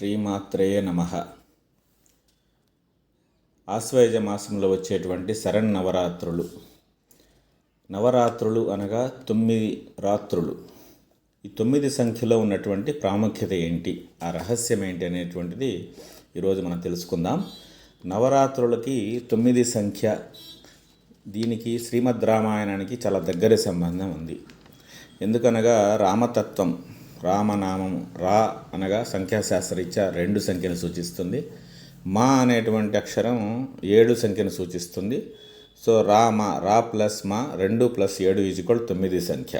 శ్రీమాత్రే నమ. ఆశ్వయుజ మాసంలో వచ్చేటువంటి శరన్నవరాత్రులు. నవరాత్రులు అనగా తొమ్మిది రాత్రులు. ఈ తొమ్మిది సంఖ్యలో ఉన్నటువంటి ప్రాముఖ్యత ఏంటి? ఆ రహస్యం ఏంటి అనేటువంటిది ఈరోజు మనం తెలుసుకుందాం. నవరాత్రులకి తొమ్మిది సంఖ్య దీనికి శ్రీమద్ రామాయణానికి చాలా దగ్గర సంబంధం ఉంది. ఎందుకనగా రామతత్వం రామనామము. రా అనగా సంఖ్యాశాస్త్రరీత్యా రెండు సంఖ్యను సూచిస్తుంది. మా అనేటువంటి అక్షరం ఏడు సంఖ్యను సూచిస్తుంది. సో రామ రా ప్లస్ మా రెండు ప్లస్ ఏడు ఈజ్వల్ తొమ్మిది సంఖ్య.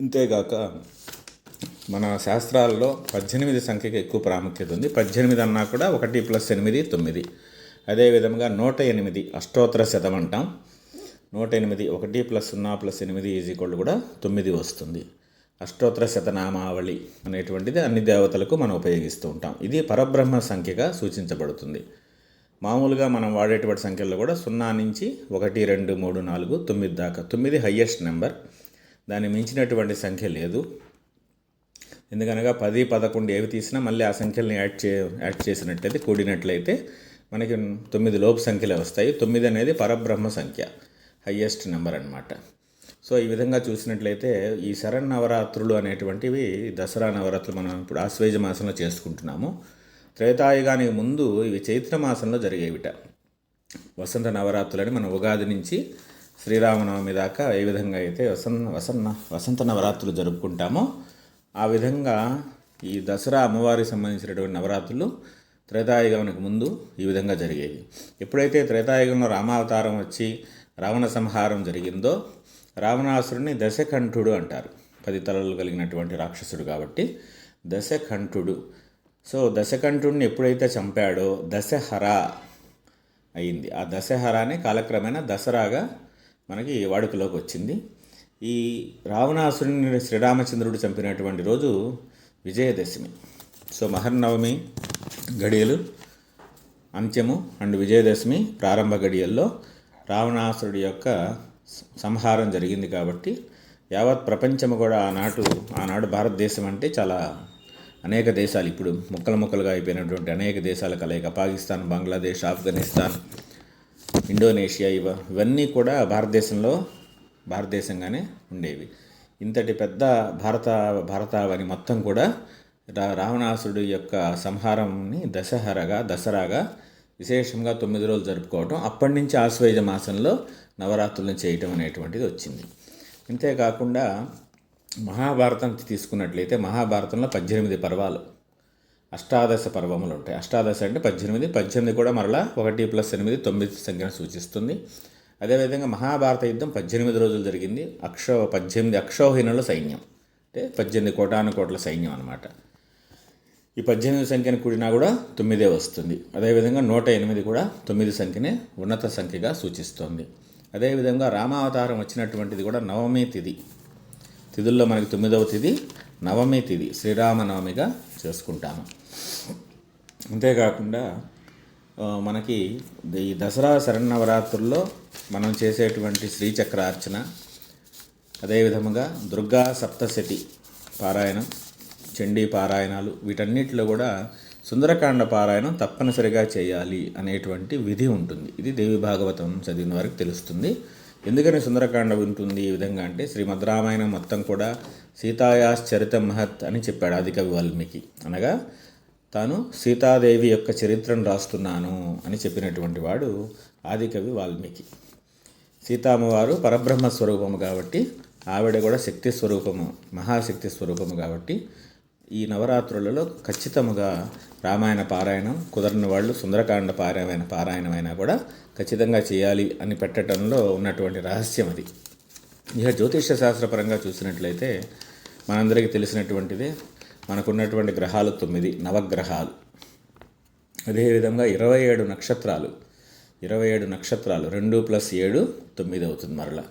అంతేగాక మన శాస్త్రాల్లో పద్దెనిమిది సంఖ్యకి ఎక్కువ ప్రాముఖ్యత ఉంది. పద్దెనిమిది అన్నా కూడా ఒకటి ప్లస్ ఎనిమిది తొమ్మిది. అదేవిధంగా నూట ఎనిమిది అష్టోత్తర శతం అంటాం నూట ఎనిమిది ఒకటి ప్లస్ సున్నా ప్లస్ ఎనిమిది ఈజ్ ఈక్వల్ కూడా తొమ్మిది వస్తుంది. అష్టోత్తర శతనామావళి అనేటువంటిది అన్ని దేవతలకు మనం ఉపయోగిస్తూ ఉంటాం. ఇది పరబ్రహ్మ సంఖ్యగా సూచించబడుతుంది. మామూలుగా మనం వాడేటువంటి సంఖ్యల్లో కూడా సున్నా నుంచి ఒకటి రెండు మూడు నాలుగు తొమ్మిది దాకా తొమ్మిది హయ్యెస్ట్ నెంబర్. దాన్ని మించినటువంటి సంఖ్య లేదు. ఎందుకనగా పది పదకొండు ఏవి తీసినా మళ్ళీ ఆ సంఖ్యల్ని యాడ్ చే యాడ్ చేసినట్లయితే కూడినట్లయితే మనకి తొమ్మిది లోపు సంఖ్యలే వస్తాయి. తొమ్మిది అనేది పరబ్రహ్మ సంఖ్య హయ్యెస్ట్ నెంబర్ అనమాట సో ఈ విధంగా చూసినట్లయితే ఈ శరణ్ నవరాత్రులు అనేటువంటివి దసరా నవరాత్రులు మనం ఇప్పుడు ఆశ్వేజ మాసంలో చేసుకుంటున్నాము. త్రేతాయుగానికి ముందు ఇవి చైత్ర మాసంలో జరిగేవిట. వసంత నవరాత్రులని మనం ఉగాది నుంచి శ్రీరామనవమి దాకా ఏ విధంగా అయితే వసంత వసన్న వసంత నవరాత్రులు జరుపుకుంటామో ఆ విధంగా ఈ దసరా అమ్మవారికి సంబంధించినటువంటి నవరాత్రులు త్రేతాయుగానికి ముందు ఈ విధంగా జరిగేవి. ఎప్పుడైతే త్రేతాయుగంలో రామావతారం వచ్చి రావణ సంహారం జరిగిందో రావణాసురుని దశకంఠుడు అంటారు. పది తలలు కలిగినటువంటి రాక్షసుడు కాబట్టి దశకంఠుడు. సో దశకంఠుడిని ఎప్పుడైతే చంపాడో దశహర అయింది. ఆ దశహరానే కాలక్రమేణా దసరాగా మనకి వాడుకలోకి వచ్చింది. ఈ రావణాసురుని శ్రీరామచంద్రుడు చంపినటువంటి రోజు విజయదశమి. సో మహర్నవమి గడియలు అంత్యము అండ్ విజయదశమి ప్రారంభ గడియల్లో రావణాసురుడి యొక్క సంహారం జరిగింది కాబట్టి యావత్ ప్రపంచము కూడా ఆనాడు ఆనాడు భారతదేశం అంటే చాలా అనేక దేశాలు ఇప్పుడు ముక్కలు ముక్కలుగా అయిపోయినటువంటి అనేక దేశాల కలయిక. పాకిస్తాన్ బంగ్లాదేశ్ ఆఫ్ఘనిస్తాన్ ఇండోనేషియా ఇవ ఇవన్నీ కూడా భారతదేశంలో భారతదేశంగానే ఉండేవి. ఇంతటి పెద్ద భారత భారతావని మొత్తం కూడా రా యొక్క సంహారంని దశహరగా దసరాగా విశేషంగా తొమ్మిది రోజులు జరుపుకోవటం అప్పటి నుంచి ఆశ్వేజ మాసంలో నవరాత్రులను చేయటం అనేటువంటిది వచ్చింది. అంతేకాకుండా మహాభారతం తీసుకున్నట్లయితే మహాభారతంలో పద్దెనిమిది పర్వాలు అష్టాదశ పర్వములు ఉంటాయి. అష్టాదశ అంటే పద్దెనిమిది పద్దెనిమిది కూడా మరలా ఒకటి ప్లస్ ఎనిమిది తొమ్మిది సంఖ్యను సూచిస్తుంది. అదేవిధంగా మహాభారత యుద్ధం పద్దెనిమిది రోజులు జరిగింది. అక్షో పద్దెనిమిది అక్షోహీనుల సైన్యం అంటే పద్దెనిమిది కోటాను కోట్ల సైన్యం అనమాట ఈ పద్దెనిమిది సంఖ్యను కూడినా కూడా తొమ్మిదే వస్తుంది. అదేవిధంగా నూట ఎనిమిది కూడా తొమ్మిది సంఖ్యనే ఉన్నత సంఖ్యగా సూచిస్తుంది. అదేవిధంగా రామావతారం వచ్చినటువంటిది కూడా నవమి తిథి తిథుల్లో మనకి తొమ్మిదవ తిథి నవమి తిథి శ్రీరామనవమిగా చేసుకుంటాము. అంతేకాకుండా మనకి ఈ దసరా శరన్నవరాత్రుల్లో మనం చేసేటువంటి శ్రీచక్రార్చన అదేవిధముగా దుర్గా సప్తశతి పారాయణం చండీ పారాయణాలు వీటన్నిటిలో కూడా సుందరకాండ పారాయణం తప్పనిసరిగా చేయాలి అనేటువంటి విధి ఉంటుంది. ఇది దేవి భాగవతం చదివిన వారికి తెలుస్తుంది. ఎందుకని సుందరకాండ ఉంటుంది ఈ విధంగా అంటే శ్రీమద్ రామాయణం మొత్తం కూడా సీతాయాశ్చరిత మహత్ అని చెప్పాడు ఆదికవి వాల్మీకి. అనగా తాను సీతాదేవి యొక్క చరిత్రను రాస్తున్నాను అని చెప్పినటువంటి వాడు ఆదికవి వాల్మీకి. సీతామ్మవారు పరబ్రహ్మ స్వరూపము కాబట్టి ఆవిడ కూడా శక్తి స్వరూపము మహాశక్తి స్వరూపము కాబట్టి ఈ నవరాత్రులలో ఖచ్చితముగా రామాయణ పారాయణం కుదరని వాళ్ళు సుందరకాండ పారాయణ పారాయణమైనా కూడా ఖచ్చితంగా చేయాలి అని పెట్టడంలో ఉన్నటువంటి రహస్యం అది. ఇక జ్యోతిష శాస్త్రపరంగా చూసినట్లయితే మనందరికీ తెలిసినటువంటిదే మనకున్నటువంటి గ్రహాలు తొమ్మిది నవగ్రహాలు. అదేవిధంగా ఇరవై ఏడు నక్షత్రాలు. ఇరవై ఏడు నక్షత్రాలు రెండు ప్లస్ ఏడు తొమ్మిది అవుతుంది మరలా.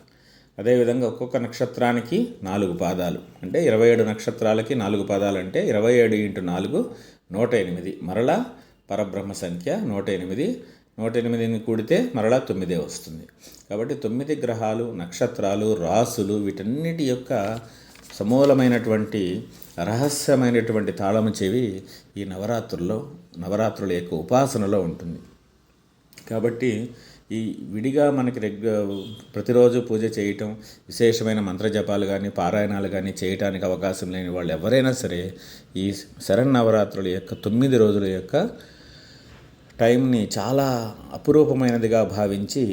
అదేవిధంగా ఒక్కొక్క నక్షత్రానికి నాలుగు పాదాలు. అంటే ఇరవై ఏడు నక్షత్రాలకి నాలుగు పాదాలు అంటే ఇరవై ఏడు ఇంటూ నాలుగు నూట ఎనిమిది. మరలా పరబ్రహ్మ సంఖ్య నూట ఎనిమిది నూట ఎనిమిదిని కూడితే మరలా తొమ్మిదే వస్తుంది. కాబట్టి తొమ్మిది గ్రహాలు నక్షత్రాలు రాసులు వీటన్నిటి యొక్క సమూలమైనటువంటి రహస్యమైనటువంటి తాళము చెవి ఈ నవరాత్రుల్లో నవరాత్రుల యొక్క ఉపాసనలో ఉంటుంది. కాబట్టి ఈ విడిగా మనకి రెగ్యు ప్రతిరోజు పూజ చేయటం విశేషమైన మంత్రజపాలు కానీ పారాయణాలు కానీ చేయటానికి అవకాశం లేని వాళ్ళు ఎవరైనా సరే ఈ శరన్నవరాత్రుల యొక్క తొమ్మిది రోజుల యొక్క టైంని చాలా అపురూపమైనదిగా భావించి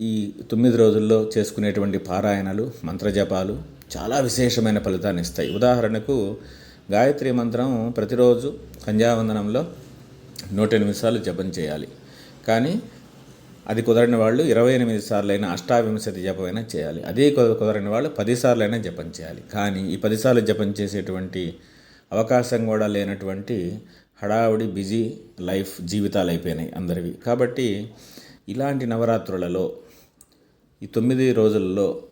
ఈ తొమ్మిది రోజుల్లో చేసుకునేటువంటి పారాయణలు మంత్రజపాలు చాలా విశేషమైన ఫలితాన్ని ఇస్తాయి. ఉదాహరణకు గాయత్రి మంత్రం ప్రతిరోజు సంధ్యావందనంలో నూట ఎనిమిది సార్లు జపం చేయాలి. కానీ అది కుదరని వాళ్ళు ఇరవై ఎనిమిది సార్లైనా అష్టావింశతి జపమైనా చేయాలి. అదే కుదరని వాళ్ళు పది సార్లైనా జపం చేయాలి. కానీ ఈ పదిసార్లు జపం చేసేటువంటి అవకాశం కూడా లేనటువంటి హడావుడి బిజీ లైఫ్ జీవితాలు అయిపోయినాయి అందరివి. కాబట్టి ఇలాంటి నవరాత్రులలో ఈ తొమ్మిది రోజుల్లో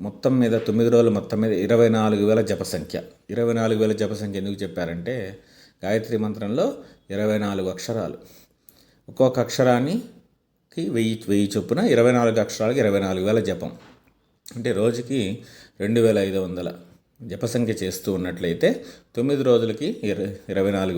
మొత్తం మీద తొమ్మిది రోజులు మొత్తం మీద ఇరవై నాలుగు వేల జప సంఖ్య. ఇరవై నాలుగు వేల జప సంఖ్య ఎందుకు చెప్పారంటే గాయత్రి మంత్రంలో ఇరవై నాలుగు అక్షరాలు. ఒక్కొక్క అక్షరాన్ని అక్షరానికి వెయ్యి వెయ్యి చొప్పున ఇరవై నాలుగు అక్షరాలకి ఇరవై నాలుగు వేల జపం. అంటే రోజుకి రెండు వేల ఐదు వందల జపసంఖ్య చేస్తూ ఉన్నట్లయితే తొమ్మిది రోజులకి ఇర ఇరవై నాలుగు